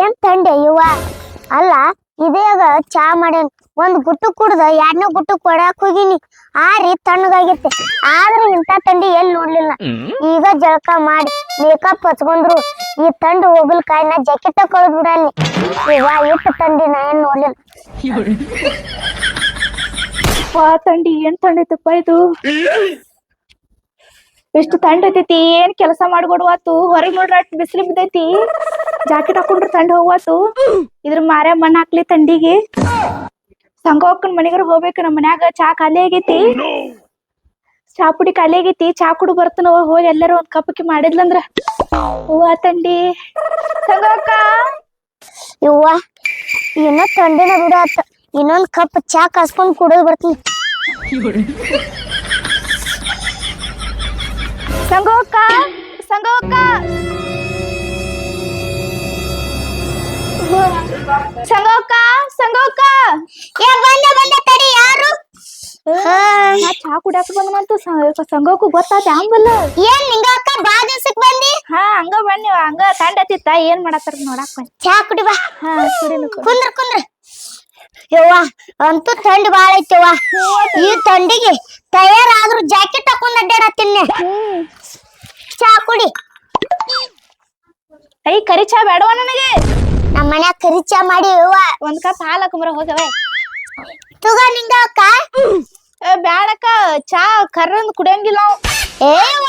ಏನ್ ತಂಡೆ ಇವ್ವ ಅಲ್ಲ ಇದೇಗ ಚಾ ಮಾಡ್ಯಾನ. ಒಂದ್ ಗುಟ್ಟು ಕುಡ್ದ ಎರಡನೇ ಗುಟ್ಟು ಕೊಡಕ್ ಹೋಗಿನಿ. ಆರಿ ತಣ್ಣಗಾಗಿತ್ತೆ. ಆದ್ರೆ ಇಂಥ ತಂಡಿ ಎಲ್ಲಿ ನೋಡ್ಲಿಲ್ಲ. ಈಗ ಜಳಕ ಮಾಡಿ ಮೇಕಪ್ ಹಚ್ಕೊಂಡ್ರು ಈ ತಂಡ ಹೋಗಲ್ ಕಾಯ್ನ ಜಾಕೆಟ್ ಕಳೆದ್ ಬಿಡಲ್ಲಿ ಇವ ಇಟ್ಟು ತಂಡಿ ನಾ ಏನ್ ನೋಡ್ಲಿಲ್ಲ ವಾ ತಂಡಿ ಏನ್ ತಂಡೈತಪ್ಪ ಇದು? ಎಷ್ಟು ತಂಡ ಐತೈತಿ ಏನ್ ಕೆಲಸ ಮಾಡ್ಕೊಡ್ವಾತು ಹೊರಗ್ ನೋಡ್ರ ಬಿಸಿಲು ಬಿದ್ದೈತಿ. ಜಾಕೆಟ್ ಹಾಕೊಂಡ್ರೆ ತಂಡ ಹೋಗ್ವಾತು ಇದ್ರ ಮಾರ್ಯ ಮಣ್ಣ ಹಾಕ್ಲಿ ತಂಡಿಗೆ. ಸಂಗೋಕ್ಕನ್ ಮನೆಗಾರ ಹೋಗ್ಬೇಕು ನಮ್ಮ ಮನ್ಯಾಗ. ಚಾ ಖಾಲಿ ಆಗೈತಿ. ಚಾ ಪುಡಿ ಖಾಲಿ ಆಗೈತಿ. ಚಾ ಕುಡು ಬರ್ತನ ಹೋಗಿ ಎಲ್ಲರೂ ಒಂದ್ ಕಪ್ಪಕ್ಕೆ ಮಾಡಿದ್ಲಂದ್ರ. ಹೂವ ತಂಡಿ. ಸಂಗೋಕ್ಕ ಇವ್ವ ಇನ್ನ ತಂಡಿನ ಬಿಡ ಇನ್ನೊಂದ್ ಕಪ್ ಚಾ ಕಾಸ್ಕೊಂಡ್ ಕುಡಿದ್ ಬರ್ತೀನಿ. ಸಂಗೋಕ್ಕ ಸಂಗೋಕ್ಕ ಸಂಗೋಕ. ಏ ಬಂದೆ ಬಂದ ತಡಿ ಯಾರು? ನಾ ಚಾ ಕುಡಾಕ ಬಂದನಂತ ಸಂಗೋಕು ಗೊತ್ತಾತ ಆಂಬಲ್ಲ ಏನ್ ನಿಂಗ ಅಕ್ಕ ಬಾ ದಿವ್ಸಕ್ ಬಂದಿ? ಹಾ ಹಂಗ ಬನ್ನಿ ಹಂಗ ತಂಡ ಹತ್ತಿತ್ತ ಏನ್ ಮಾಡತ್ತಾರ ನೋಡಾಕ್ ಬಂದಿ. ಚಾ ಕುಡಿ ಬಾ. ಹಾ ಕುಡಿ. ಕುಂದ್ರ ಕುಂದ್ರ. ಯವ್ವ ಅಂತೂ ಥಂಡ್ ಬಾಳ ಐತವ್ವ ಈ ಥಂಡಿಗೆ ತಯಾರಾದ್ರೂ ಜಾಕೆಟ್ ಹಾಕೊಂಡ್ ಅಡ್ಡಾಡತ್ತೀನಿ ಚಾ ಕುಡಿ. ಐ ಕರಿಚಾ ಬೇಡವ ನನಗೆ? ನಮ್ಮ ಮನ್ಯಾಗ ಕರಿಚಾ ಮಾಡಿ ಯವ್ವ. ಒಂದ್ ಕಪ್ ಹಾಲು ಹಾಕೊಂಬರ ಹೋಗವೆ ತುಗ ನಿಂಗ ಅಕ್ಕ. ಬ್ಯಾಡಕ್ಕ ಚಾ ಕರ್ರಂದ್ ಕುಡಿಯಂಗಿಲ್ಲ ನಾವು ಏವ್ವ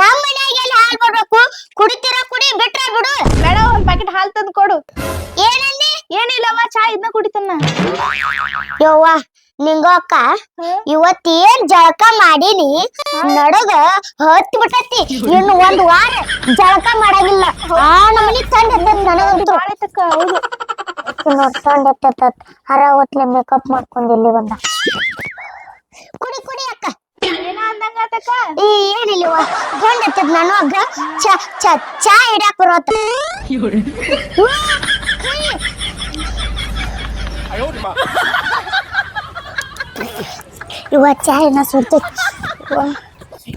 ನಮ್ಮ ಮನ್ಯಾಗ ಎಲ್ಲಿ ಹಾಲ್ ಬರ್ಬೇಕು ಕುಡಿತೀರ ಕುಡಿ ಬಿಟ್ರ ಬಿಡು. ಬೇಡ ಒಂದ್ ಪ್ಯಾಕೆಟ್ ಹಾಲು ತಂದು ಕೊಡು. ಏನಂದಿ? ಏನಿಲ್ಲವ ಚಾ ಇದನ್ನ ಕುಡಿತಾನ ಯವ್ವ ನಿಂಗ ಅಕ್ಕ ಇವತ್ತೇನ್ ಜಳಕ ಮಾಡೀನಿ? ನಡಗ ಹತ್ ಬಿಟ್ಟತಿ. ಇನ್ನು ಒಂದ್ ವಾರ ಜಳಕ ಮಾಡಂಗಿಲ್ಲ. ಆ ನಮನಿ ತಂಡ ನೋಡ್ಕೊಂಡ್ ಹರ ಹೊತ್ಲೆ ಮೇಕಪ್ ಮಾಡ್ಕೊಂಡ್ ಇಲ್ಲಿ ಬಂದ? ಕುಡಿ ಕುಡಿ ಅಕ್ಕ. ಈ ನಾನು ಅಗ್ಗ? ಚಾ ಚಾ ಚಾ ಬರೋತ್ ಇವ ಚಾ ಏನ ಸುಡ್ತೈತಿ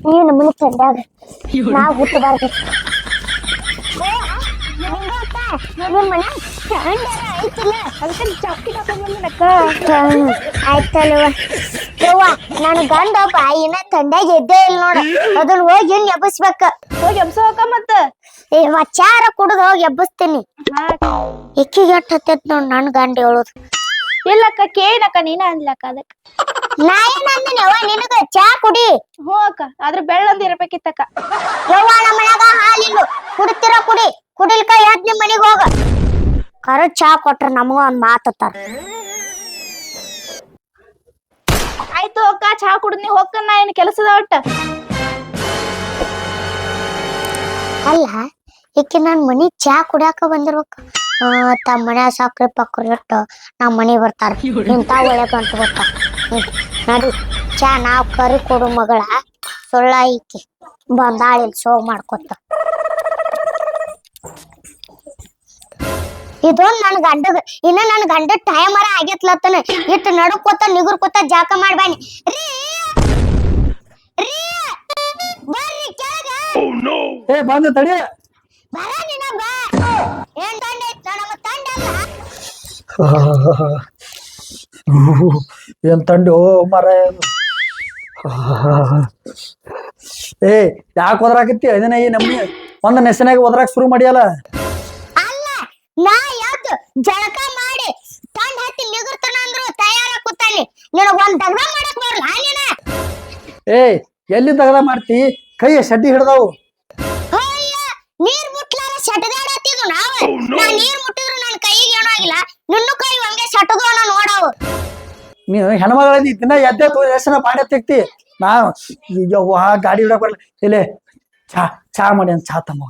ನೀವು ನಮ್ಮನೆ ತಂದಾಗ ನಾವ್ ಹುಟ್ಟಬಾರ್ದು. ಆಯ್ತಲ್ವ. ನಾನು ಗಂಡ ಇನ್ನ ತಂಡಾಗ ಎದ್ದೇ ಇಲ್ಲ ನೋಡ. ಅದನ್ನ ಹೋಗಿ ಇನ್ ಎಬ್ಬಿಸ್ಬೇಕ. ಹೋಗಿ ಎಬ್ಸೋಕ ಮತ್ತ? ಏ ಚಾರ ಕುಡ್ದು ಹೋಗಿ ಎಬ್ಬಸ್ತೀನಿ. ಇಕ್ಕಿಗೆ ಎಷ್ಟ್ ಹತ್ತೈತ್ ನೋಡ್ ನನ್ ಗಂಡ ಹೇಳೋದು. ಇಲ್ಲಕ್ಕ ಕೇಳಕ್ಕ ನೀನ ಅನ್ಲಕ್ಕ ಅದಕ್ಕ. ನಾ ಏನ್ ಅಂದಿನಿ? ಅವ್ವ ನಿನಗ ಚಾ ಕುಡಿ. ಹ್ಞೂ ಅಕ್ಕ ಆದ್ರ ಬೆಳ್ಳಂದ್ ಇರ್ಬೇಕಿತ್ತಕ್ಕ. ಯವ್ವ ನಮ್ಮ ಮನ್ಯಾಗ ಹಾಲಿಲ್ಲ ಕುಡಿತಿರ ಕುಡಿ. ಕುಡಿಲ್ಕ ಎದ್ ನಿಮ್ ಮನಿಗ್ ಹೋಗ. ಕರ ಚಾ ಕೊಟ್ರ ನಮಗ ಒಂದ್ ಮಾತತ್ತಾರ ಆಯ್ತು ಅಕ್ಕ ಚಾ ಕುಡ್ದ್ ನೀ ನಾ ಏನ್ ಕೆಲಸದ ಒಟ್ಟ? ಅಲ್ಲ ಈಕೆ ನನ್ ಮನಿ ಚಾ ಕುಡಿಯಾಕ ಬಂದಿರ್ಬೇಕು. ತಮ್ಮ ಮನ್ಯಾಗ ಸಾಕ್ರಿ ಪಕ್ರೆ ಇಟ್ಟು ನಮ್ಮ ಮನಿ ಬರ್ತಾರ. ಇಂತ ಒಳ್ಳೆ ಅಂತ ಬರ್ತಾರ. ನಡಿ. ಚಾ ನಾವ್ ಕರಿ ಕೊಡು ಮಗಳ. ಸುಳ್ಳ ಬಂದಾಳ ಶೋ ಮಾಡ್ಕೊತ. ಇದೊಂದು ನನ್ನ ಗಂಡಗ, ಇನ್ನ ನನ್ನ ಗಂಡ ಅರ ಆಗೇತ್ಲತ್ತನ ಇಟ್ಟು ನಡುಕೋತ ನಿಗುರ್ಕೋತ ಜಾಕ ಮಾಡ್ಬಾನಿ ಏ, ಬಂದ ತಡಿ. ಏನ್ ತಂಡಿ? ಓ ಮರ. ಏ ಯಾಕೆ ಒದರಾಕತ್ತಿ? ಅದನ್ನ ಈ ನಮ್ನಿ. ಒಂದ್ ನೆಸನಾಗ ಓದ್ರಾಕ್ ಶುರು ಮಾಡಿಯಲ್ಲ? ಅಲ್ಲ ನಾ ಯಾವ್ದು ಜಳಕ ಮಾಡಿ ತಂಡ ಹತ್ತಿ ನಿಗುರ್ತನ ಅಂದ್ರು ತಯಾರ ಕೂತಾನೆ. ನಿನಗ ಒಂದ್ ದಗ್ದ ಮಾಡಕ್ ಬರಲ್ಲ ನೀನ? ಏ ಎಲ್ಲಿ ತಗದ ಮಾಡ್ತಿ? ಕೈಯ ಶಡ್ಡಿ ಹಿಡ್ದಾವು. ಅಯ್ಯ ನೀರ್ ಮುಟ್ಲಾರ ನಾವ. ನಾ ನೀರ್ ಮುಟ್ಟಿದ್ರು ನನ್ನ ಕೈಗೆ ಏನೂ ಆಗಿಲ್ಲ. ನಿನ್ನೂ ಕೈ ಹಂಗೆ ಸಟಗೋಣ ನೋಡವು ನೀನು ಹೆಣ್ಮಗಳದಿ ದಿನ ಎದ್ದೆ ತೋ ಎಷ್ಟನ ಪಾಡ್ಯ ತೆಗ್ತಿ? ನಾ ಯವ್ವ ಗಾಡಿ ಹಿಡಕ್ ಬರಲ್ಲ ಇಲ್ಲೇ ಚಾ ಚಾ ಮಾಡಿ ಅಂತ ಚಾ ತಮ್ಮ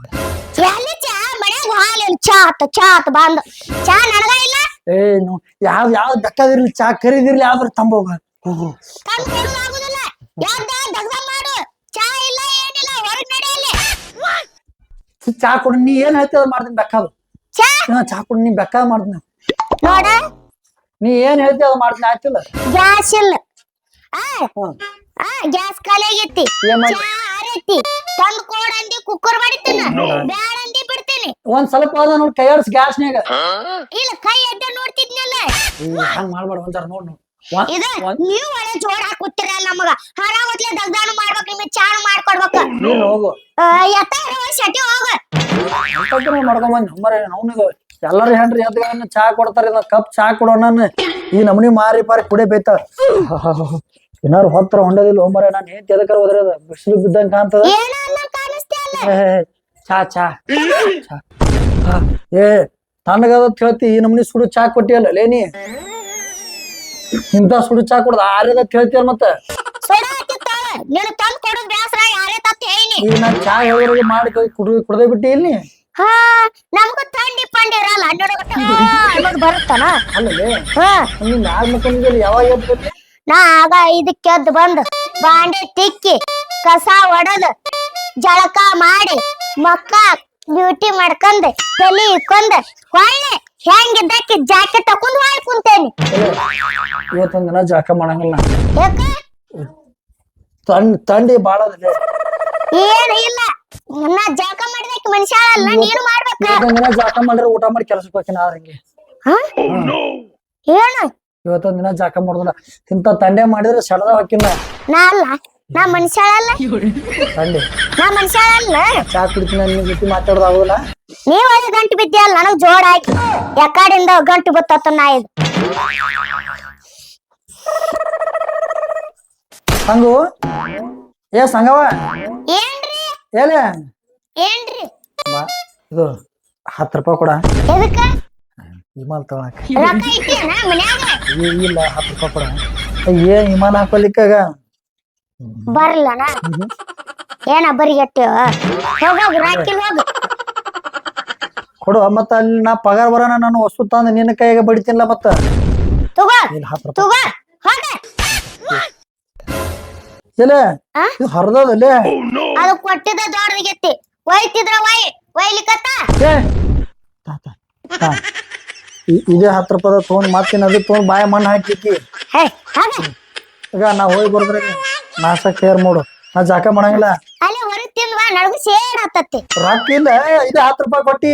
ಎಲ್ಲಿ ಚಾ? ಮನ್ಯಾಗ ಹಾಲಿನ ಚಾ ಆತ ಚಾ ಆತ ಬಂದು ಚಾ ನನಗ ಇಲ್ಲ. ಏ ನೀವು ಯಾವ್ ಯಾವ್ ದಕ್ಕದಿರ್ಲಿ ಚಾ ಕರೀದಿರ್ಲಿ ಆದ್ರ ತಂಬೋಗ ಹೋಗು. ಕಣ್ ಕೊಡುವಾಗುದಿಲ್ಲ ಯಾವ್ದ ದಗ್ದ ಮಾಡು. ಚಾ ಇಲ್ಲ ಏನಿಲ್ಲ ಹೊರಗ್ ಚಾ ಕೊಡು ನೀ ಏನ್ ಹೇಳ್ತಿ ಅದ್ ಮಾಡ್ತೀನಿ ಬೇಕಾದು ಚಾ ಹಾ ಚಾ ಕೊಡು ನೀ ಬೇಕಾದ ಮಾಡ್ತೀನಿ ನೋಡ. ನೀ ಏನ್ ಹೇಳ್ತಿ ಅದ್ ಮಾಡ್ತೀನಿ ಆಯ್ತಿಲ್ಲ? ಗ್ಯಾಸ್ ಇಲ್ಲ. ಆ ಹ್ಮ್. ಆ ಗ್ಯಾಸ್ ಖಾಲಿ ಆಗೈತಿ ಏನ್ ಮಾಡಿ ಚಾ ಆರೈತಿ. ತಂದ್ ಕೊಡ್ ಅಂದಿ ಕುಕ್ಕರ್ ಮಾಡಿಟ್ಟಿನ ಬ್ಯಾಡ ಅಂದಿ ಬಿಡ್ತೇನೆ. ಒಂದ್ ಸ್ವಲ್ಪ ಅದ ನೋಡಿ ಕೈ ಆಡ್ಸ್ ಗ್ಯಾಸ್ನ್ಯಾಗ. ಇಲ್ಲ ಕೈ ಎದ್ದ ನೋಡ್ತಿದ್ನಲ್ಲ. ಹಂಗ್ ಮಾಡ್ಬೇಡ ಒಂದ್ ಜರ ನೋಡ್ ಇದ ಒಂದ್ ನೀವ್ ಒಳ್ಳೆ ಜೋಡ್ ಹಾಕುತ್ತೀರಲ್ಲ ನಮಗ. ಹರಾವತ್ಲೆ ದಗ್ದಾನು ಮಾಡ್ಬೇಕ ಮಾಡ್ಕೊಡ್ಬೇಕು ನೀನ್ ಹೋಗು. ಎತ್ತ ಶಟಿ ಹೋಗ ಅಂತಂದ್ರೆ ಮಾಡ್ಕೊಂಡ್ ಬಂದ್ ನಂಬರ್ ಅವ್ನಿಗೆ. ಎಲ್ಲಾರು ಹೆಂಡ್ರಿ ಎದ್ದ ಚಾ ಕೊಡ್ತಾರ ಕಪ್ ಚಾ ಕೊಡೋ ನಾನು. ಈ ನಮನಿ ಮಾರಿ ಪಾರಿ ಕುಡಿ ಬೈತ ಏನಾರು ಹೊತ್ತರ ಹೊಂಡದಿಲ್ಲ ಹೋಮರ ನಾನು ಏನ್ ಎದಕ್ಕ ಹೋದ್ರೆ ಬಿಸಿಲು ಬಿದ್ದಂಗ ಕಾಣ್ತದ? ಚಾ ಚಾ ಏ ತಣ್ಣಗದ ಹೇಳ್ತಿ ಈ ನಮನಿ ಸುಡು ಚಾ ಕೊಟ್ಟಿಯಲ್ಲ ಲೇನಿ? ಇಂತ ಸುಡು ಚಾ ಕೊಡ್ದ ಆರ್ಯದ ಹೇಳ್ತಿಯಲ್ಲ ಮತ್ತ? ನೀನು ತಂದ್ ಕೊಡೋದ್ ಬ್ಯಾಸರ ಯಾರೇ ತತ್ ಹೇಳಿ ಈಗ ನಾ ಚಾ ಹೇಳಿ ಮಾಡಿ ಕುಡಿ ಕುಡದೆ ಬಿಟ್ಟಿ ಇಲ್ಲಿ ಹಾ ನಮಗೂ ಥಂಡಿ ಪಂಡಿ ಇರಲ್ಲ ಹನ್ನೆರಡು ಗಂಟೆ ಅನ್ನೋದು ಬರುತ್ತಾನ ಅಲ್ಲದೆ ಹಾ. ನಿನ್ನ ಮ್ಯಾಗ ಮಕ್ಕಳಿಗೆ ಯಾವಾಗ ಎದ್ದು ನಾ ಆಗ ಇದಕ್ಕೆ ಎದ್ದು ಬಂದು ಬಾಂಡೆ ತಿಕ್ಕಿ ಕಸ ಒಡದು ಜಳಕ ಮಾಡಿ ಮಕ್ಕ ಬ್ಯೂಟಿ ಮಾಡ್ಕೊಂಡ್ ತಲಿ ಇಕ್ಕೊಂಡ್ ಹೊಳ್ಳೆ ಹೆಂಗಿದ್ದಕ್ಕೆ ಜಾಕೆಟ್ ತಕೊಂಡ್ ಹೋಗಿ ಕುಂತೇನಿ. ಇವತ್ತೊಂದಿನ ದಿನ ಜಾಕ ಮಾಡಂಗಿಲ್ಲ. ಯಾಕ? ತಂಡ್ ತಂಡಿ ಬಾಳ ಏನ್ ಇಲ್ಲ ನಾ ಜಳಕ ಮಾಡಿದಕ್ಕೆ ಮನುಷ್ಯ ಅಲ್ಲ ನೀನು ಮಾಡ್ಬೇಕ. ದಿನ ಜಾಕ ಮಾಡ್ರೆ ಊಟ ಮಾಡಿ ಕೆಲಸಕ್ಕೆ ಹೋಗ್ತೀನಿ ಅವ್ರಿಗೆ ಹಾ? ಏನು? ಇವತ್ತೊಂದ್ ದಿನ ಜಾಕ ಮಾಡುದಿಲ್ಲ. ಇಂತ ತಂಡೆ ಮಾಡಿದ್ರೆ ಸಡದ ಹಾಕಿನ. ನಾ ಅಲ್ಲ ನಾ ಮನುಷ್ಯ ಅಲ್ಲ. ತಂಡಿ. ನಾ ಮನುಷ್ಯ ಅಲ್ಲ. ಚಾ ಕುಡಿತೀನಿ ನಿನ್ನ ಜೊತೆ ಮಾತಾಡೋದು ಆಗುದಿಲ್ಲ. ನೀವ್ ಅದು ಗಂಟು ಬಿದ್ದಿಯಲ್ಲ ನನಗ್ ಜೋಡ ಹಾಕಿ ಯಾಕಡಿಂದ ಗಂಟು ಬತ್ತ ನಾ ಇದು. ಸಂಗು? ಏ ಸಂಗವ ಏನ್ರಿ? ಏಲೆ ಏನ್ರಿ? ಬಾ ಇದು ಹತ್ತು ರೂಪಾಯಿ ಕೊಡ. ಎದಕ್ಕ? ವಿಮಾನ ತಗೊಳಕ್ ರೊಕ್ಕ ಐತಿಯನ ಮನ್ಯಾಗ? ಏ, ಇಲ್ಲ ಹತ್ತು ರೂಪಾಯಿ ಕೊಡ. ಏನ್ ವಿಮಾನ ಹಾಕೊಲಿಕ್ಕಾಗ ಬರ್ಲನ ಏನ ಬರಿಗಟ್ಟಿವ ಹೋಗೋಗ ರಾಕಿಲ್ ಹೋಗು ಕೊಡು ಮತ್ತ ಅಲ್ಲಿ ನಾ ಪಗಾರ ಬರೋಣ ನಾನು ವಸ್ತು ತಂದು ನಿನ್ನ ಕೈಗೆ ಬಡಿತೀನಿಲ್ಲ ಮತ್ತ. ತಗೋ ಇಲ್ಲ ಹತ್ತು ರೂಪಾಯಿ. ತಗೋ. ಇದು ಹರಿದಲ್ಲೇ ಅದು ಕೊಟ್ಟಿದ್ದ ದೊಡ್ಡದಿಗೆತ್ತಿ ಒಯ್ತಿದ್ರ ಒಯ್ ಒಯ್ಲಿಕತ್ತ ಏ! ತಾ, ತಾ, ತಾ. ಇ- ಇದೇ ಹತ್ತು ರೂಪಾಯಿ ತೊಗೊಂಡ್ ಮಾತಿನ ಅದು ತೊಗೊಂಡ್ ಬಾಯ ಮಣ್ಣು ಹಾಕಿಕ್ಕಿ ಹೇ ಹೋಗ? ಈಗ ನಾ ಹೋಗಿ ಬರ್ದ್ರೆ ನಾಸ ಕೇರ್ ಮಾಡು. ನಾ ಜಾಕ ಮಾಡಂಗಿಲ್ಲ. ಅಲ್ಲಿ ಹೊರಗ್ ತಿಂದ್ವಾ ನಡಗು ಸೇಡ್ ಹತ್ತತ್ತಿ. ರೊಕ್ಕ ಇಲ್ಲ ಇದೇ ಹತ್ತು ರೂಪಾಯಿ ಕೊಟ್ಟಿ.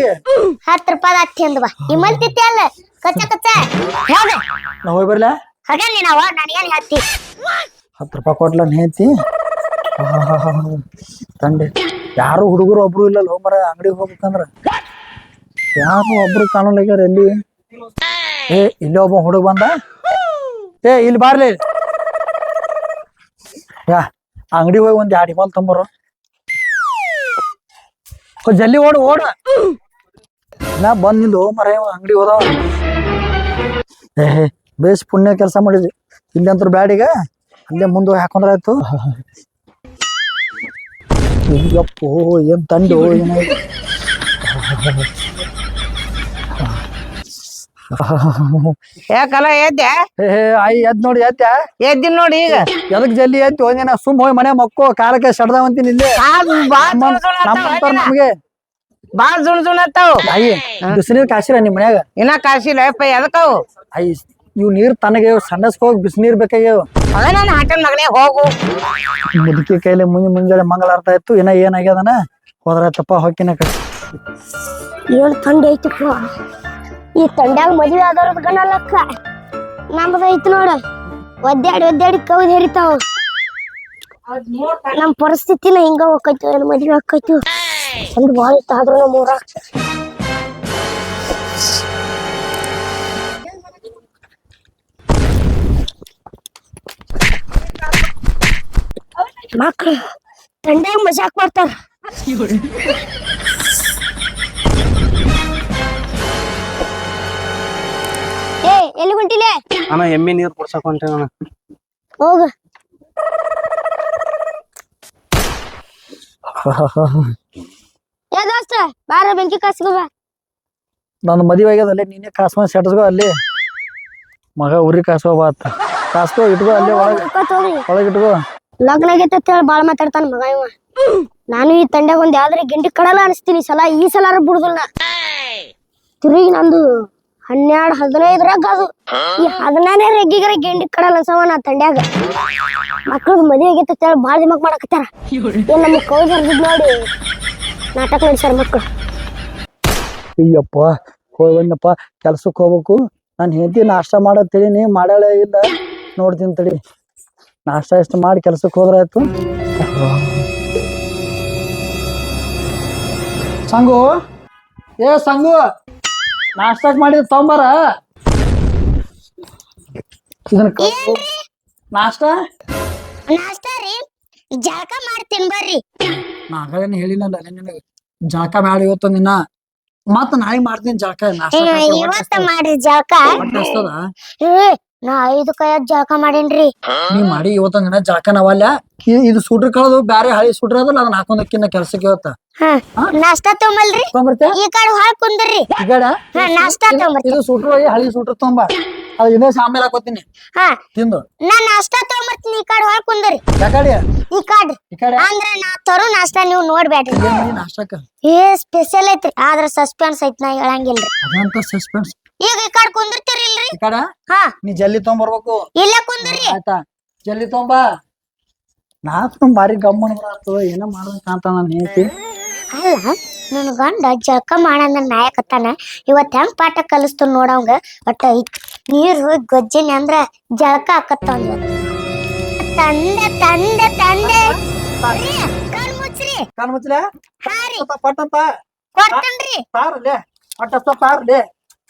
ಹತ್ತು ರೂಪಾಯಿ ಹತ್ತಿ ತಿಂದ್ವಾ ಇಮ್ಮಲ್ ತಿತ್ತಿ ಅಲ್ಲ? ಕಚ್ಚ ಕಚ್ಚ. ಹೋಗ. ನಾ ಹೋಗಿ ಬರ್ಲಾ? ಹೋಗ ನೀನವ ನನಗೇನ್ ಹತ್ತಿ ಹತ್ತು ರೂಪಾಯಿ ಕೊಟ್ಲ ನೇತಿ ತಂದೆ, ಯಾರು ಹುಡುಗರು ಒಬ್ರು ಇಲ್ಲ ಮರ, ಅಂಗಡಿಗೆ ಹೋಗ್ಬೇಕಂದ್ರ? ಯಾರು ಒಬ್ರು ಕಾಣಲಾಗ್ಯಾರ ಎಲ್ಲಿ ಏ, ಇಲ್ಲಿ ಒಬ್ಬ ಹುಡುಗ ಬಂದ? ಏ, ಇಲ್ಲಿ ಬಾರ್ಲಿ. ಯಾ, ಅಂಗಡಿ ಹೋಗಿ ಒಂದ್ ಎರಡು ಇಮಾಲ್ ತಂಬರು. ಜಲ್ದಿ ಓಡು, ಓಡ. ನಾ ಬಂದ್ ನಿಂದು ಮರ ಅಂಗಡಿ ಹೋದವ. ಏ ಬೇಸ್ ಪುಣ್ಯ ಕೆಲಸ ಮಾಡಿದ್ವಿ ಇಲ್ಲಿ ಅಂತೂ ಬ್ಯಾಡೀಗ ಅಲ್ಲೇ ಮುಂದೆ ಹಾಕೊಂಡ್ರೆ ಆಯ್ತು? ಅಯ್ಯಪ್ಪೋ ಏನ್ ತಂಡು ಏನೋ. ಯಾಕಲ್ಲ ಎದ್ದೆ? ಆಯಿ ಎದ್ ನೋಡಿ ಎದ್ದ? ಎದ್ದಿನ ನೋಡಿ ಈಗ. ಎದಕ್ ಜಲ್ದಿ ಎದ್ದು ಒಂದಿನ ಸುಮ್ ಹೋಯ್ ಮನೆ ಮಕ್ಕೋ ಕಾಲಕ್ಕೆ ಸಡ್ದಾವಂತೀನಿ ಇಲ್ಲಿ. ನಮ್ಗೆ. ಬಾಳ್ ಜುಣ್ ಜುಣ್ ಅತ್ತಾವ್ ಆಯಿ ಬಿಸಿನೀರ್ ಕಾಸಿರ ನಿಮ್ ಮನ್ಯಾಗ? ಇನ್ನ ಕಾಸಿಲ್ಲ ಯಪ್ಪ ಎದಕ್ಕವು ಆಯಿ ಇವ್ ನೀರ್ ತನಗೆ ಹೋಗಿ ಬಿಸಿನೀರ್ ಬೇಕಾಗ್ಯಾವ. ಅದ ನನ್ನ ಹಾಟನ್ ಮಗನೇ ಹೋಗು. ಮುದುಕಿ ಕೈಲಿ ಮುಂಜ ಮುಂಜಾನೆ ಮಂಗಳಾರ್ಥ ಇತ್ತು ಇನ್ನ ಏನಾಗ್ಯದನ? ಹೋದ್ರಾಯ್ತಪ್ಪ ಹೊಕ್ಕಿನ ಕಡೆ ಏನ್ ತಂಡ ಐತಿ ಈ ತಂಡ್ಯಾಗ ಮದ್ವೆ ಆದವ್ರದ್ ಗಣಲಕ್ಕ. ನಮ್ದು ಐತಿ ನೋಡ. ಒದ್ದಾಡಿ ಒದ್ದಾಡಿ ಕವಿದ ಹೆರಿತಾವ. ನಮ್ಮ ಪರಿಸ್ಥಿತಿನ ಹಿಂಗ ಹೋಗ್ಕೈತಿ ಏನ್ ಮದ್ವೆ ಆಕೈತಿ. ಒಂದು ಭಾಳ ಇತ್ತು ಆದ್ರೂ ನಮ್ಮ ಊರಾಗ ಮಕ್ಳು ತಂಡ್ಯಾಗ ಮಜಾಕ್ ಮಾಡ್ತಾರ ಏ ಎಲ್ಲಿ ಹೊಂಟಿಲೆ ಅಣ್ಣ ಎಮ್ಮೆ ನೀರ್ ಕುಡ್ಸಕ್ ಹೊಂಟೇನ ಅಣ್ಣ ಹೋಗ ಏ ದೋಸ್ತ ಬಾರ ಬೆಂಕಿ ಕಾಸ್ಕೋ ಬಾ ನಂದು ಮದುವೆ ಆಗ್ಯದ ಅಲ್ಲೇ ನೀನೇ ಮಾಡಿ ಸೆಟ್ಸ್ಗೋ ಅಲ್ಲಿ ಮಗ ಉರಿ ಕಾಸ್ಕೋ ಬಾತ್ ಕಾಸ್ಕೋ ಇಟ್ಕೋ ಅಲ್ಲೇ ಒಳಗೆ ಒಳಗೆ ಇಟ್ಕೋ ಲಗ್ನ ಆಗೈತೆ ಹೇಳಿ ಬಾಳ್ ಮಾತಾಡ್ತಾನ ಮಗ ಇವ. ನಾನು ಈ ತಂಡ್ಯಾಗ ಒಂದ್ ಯಾವ್ದಾರ ಗಿಂಡಿ ಕಡಲ ಅನಿಸ್ತೀನಿ ಸಲ, ಈ ಸಲ ಬಿಡುದಿಲ್ಲ. ತಿರುಗಿ ನಂದು ಹನ್ನೆರಡು ಹದಿನೈದರಾಗ ಅದು ಈ ಹದಿನಾರನೇ ರೆಗ್ಗಿಗರ ಗಿಂಡಿ ಕಡಲ ಅನ್ಸವ ನಾ ತಂಡ್ಯಾಗ. ಮಕ್ಳದ್ ಮದುವೆ ಆಗೈತೆ ಹೇಳಿ ಬಾಳ್ ದಿಮಾಕ್ ಮಾಡಕತ್ತಾರ. ಏನ್ ನಮ್ಗೆ ಕೌಜ್ ಹರಿದ್ ನೋಡಿ. ನಾಟಕ ನಡ್ಸ್ಯಾರ ಮಕ್ಳು. ಅಯ್ಯಪ್ಪ ಹೋಗ್ಬಣ್ಣಪ್ಪ ಕೆಲ್ಸಕ್ಕೆ ಹೋಗ್ಬೇಕು. ನಾನು ಹೆಂಡತಿ ನಾಷ್ಟ ಮಾಡತ್ತೇಳಿ ನೀ ಮಾಡಾಳೆ ಇಲ್ಲ. ನೋಡ್ತೀನಿ ತಡಿ. ನಾಷ್ಟ ಇಷ್ಟ ಮಾಡಿ ಕೆಲಸಕ್ಕೆ ಹೋದ್ರೆ ಆಯ್ತು. ಸಂಗು? ಏ ಸಂಗು? ನಾಷ್ಟ ಮಾಡಿದ್ ತೊಂಬಾರ ಇದನ್ನ ನಾಷ್ಟ? ನಾಷ್ಟ ರೀ. ಜಾಕ ಮಾಡಿ ಬರ್ರಿ. ನಾಗೇನು ಹೇಳಿನಲ್ಲ ನಿನಗೆ. ಜಾಕ ಮಾಡಿ ಇವತ್ತು ನಿನ್ನ. ಮತ್ತ ನಾಳೆ ಮಾಡ್ತೀನಿ ಜಾಕ ನಾಷ್ಟ ಮಾಡಿ ಇವತ್ತ ಮಾಡ್ರಿ ಜಳಕ. ಹೊಟ್ಟೆ? ನಾ ಐದು ಕೈ ಜಳಕ ಮಾಡೇನ್ರಿ. ನೀ ಮಾಡಿ ಇವತ್ತೊಂದ್ ದಿನ ಜಳಕ ನಾವಲ್ಲ ಇದು ಸುಡ್ರ ಕಳದು ಬ್ಯಾರೆ ಹಳಿ ಸುಡ್ರ ಅದಲ್ಲ ಅದನ್ನ ಹಾಕೊಂದಕ್ಕಿನ್ನ ಕೆಲ್ಸಕ್ಕೆ ಇವತ್ತ. ಹಾ ನಾಷ್ಟ ತೊಂಬಲ್ರಿ? ತೊಗೊಂಬರ್ತೆ ಈ ಕಡೆ ಹಾಳ್ ಕುಂದ್ರಿ. ಈಗಡ ಹಾ ನಾಷ್ಟ ತೊಂಬರ್ತೀನಿ ಇದು ಸುಟ್ರು ಹೋಗಿ ಹಳಿ ಸುಟ್ರು ತೊಂಬ. ಅದು ಇನ್ನೇ ಸಾಮೇಲೆ ಹಾಕೋತೀನಿ. ಹಾ. ತಿಂದು. ನಾ ನಾಷ್ಟಾ ತಗೊಂಬರ್ತೀನಿ ಈ ಕಡೆ ಹಾಳ್ ಕುಂದ್ರಿ. ಯಾಕಡೆ ಈ ಕಡೆ. ಈ ಕಡೆ? ಅಂದ್ರ ನಾ ತರೋ ನಾಷ್ಟಾ ನೀವು ನೋಡ್ಬೇಡ್ರಿ. ನಾಷ್ಟಕ್ಕ? ಏ ಸ್ಪೆಷಲ್ ಐತ್ರಿ. ಆದ್ರ ಸಸ್ಪೆನ್ಸ್ ಐತ್ ನಾ ಹೇಳಂಗಿಲ್ರಿ. ಅದಂತ ಸಸ್ಪೆನ್ಸ್ ಈಗ ಈ ಕಡೆ ಕುಂದಿರ್ತೀರಿಲ್ರಿ? ಈ ಕಡೆ? ಹಾ. ನೀ ಜಲ್ದಿ ತೊಗೊಂಬರ್ಬೇಕು. ಇಲ್ಲ ಕುಂದ್ರಿ ಆಯ್ತಾ? ಜಲ್ದಿ ತೊಂಬ ನಾಲ್ಕು ಬಾರಿ ಗಮ್ಮನ ಬರತ್ತದ ಏನೋ ಮಾಡ್ದಂಗ ಅಂತ ನಾನು ಹೇಳ್ತಿ. ಅಲ್ಲ ನನ್ ಗಂಡ ಜಳಕ ಮಾಡಂದ ನಾಯಕತ್ತಾನ ಇವತ್ ಹೆಂಗ್ ಪಾಠ ಕಲಿಸ್ತು ನೋಡವಂಗ ಒಟ್ಟ ನೀರು ಗೊಜ್ಜಿನ ಅಂದ್ರ ಜಳಕ ಹಾಕತ್ತವಂಗ ತಂದೆ ತಂದೆ ತಂದೆ. ರೀ, ಕಣ್ ಮುಚ್ಚ್ರಿ ಕಾಲ್ ಮುಚ್ಚಲ ಪಟ್ಟಂತ ಕೊಡ್ತೇನ್ರಿ. ತಾರಲೆ ತಾರಲೆ